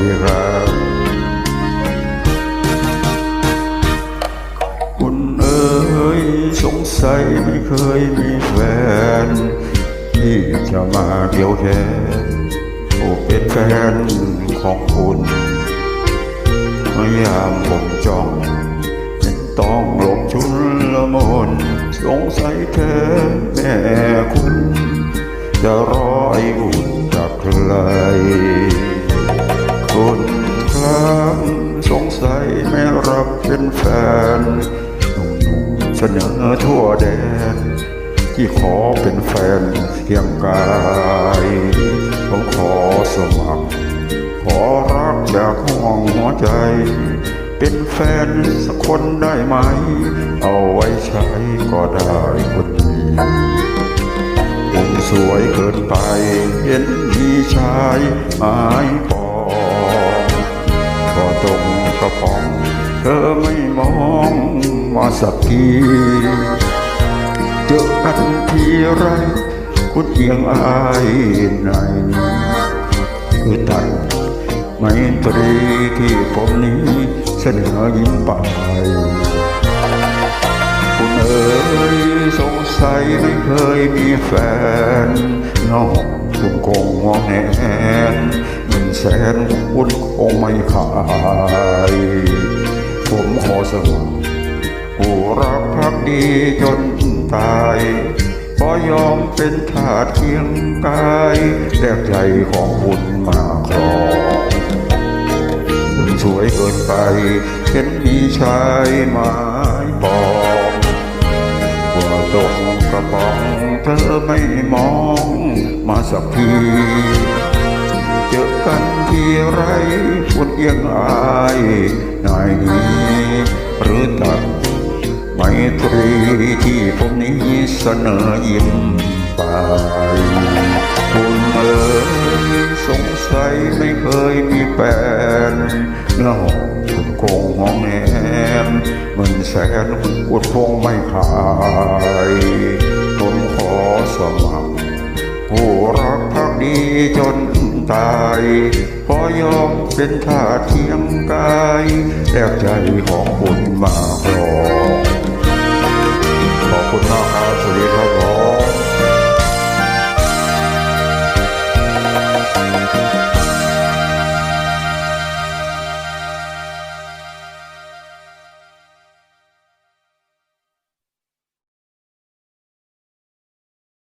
ดีครับ คุณเอ๋ยสงสัยไม่เคยมีแฟน ที่จะมาเกี่ยวแขนโอเป็นแฟนของคุณเมื่ยามผมจ้องต้องหลบชุนละมนสงสัยเธอแม่คุณ จะรอไอ้อุ่นจากใคร ครับสงสัยไม่รับเป็นแฟนหนุ่มๆเสนอทั่วแดน ที่ขอเป็นแฟนเคียงกายผมขอสมัคร ขอรักจากห้องหัวใจ เป็นแฟนสักคนได้ไหม เอาไว้ใช้ก็ได้คนดีผมสวยเกินไป เห็นมีชายหมายปอง กระป๋อง เธอไม่มองมาสักทีเจอกันทีไรคุณเอียงอายในคือตัดไมตรีที่ผมนี้เสนอยิ้มไปคุณเอ๋ยสงสัยไม่เคยมีแฟนนอกคุณคงงองแงนหนึ่ง แสนคุณคงไม่ขายผมขอสมัครผู้รักพักดีจนตายขอยอมเป็นทาสเคียงกายแลกใจของคุณมาครองคุณสวยเกินไป เห็นมีชายหมายปองว่าตกกระป๋องเธอไม่มองมาสักที เจอกันทีไรคุณเอียงอายนายนี้หรือตัดไมตรีที่ผมนี้เสนอยิ้มไปคุณเอ๋ยสงสัยไม่เคยมีแฟนเงาคุณคงมองแนมเงินแสนคุณคงไม่ขายผมขอสมัครผู้รักพักดีจน ตายขอยอมเป็นทาเทียงกายแลกใจของคนมาครอง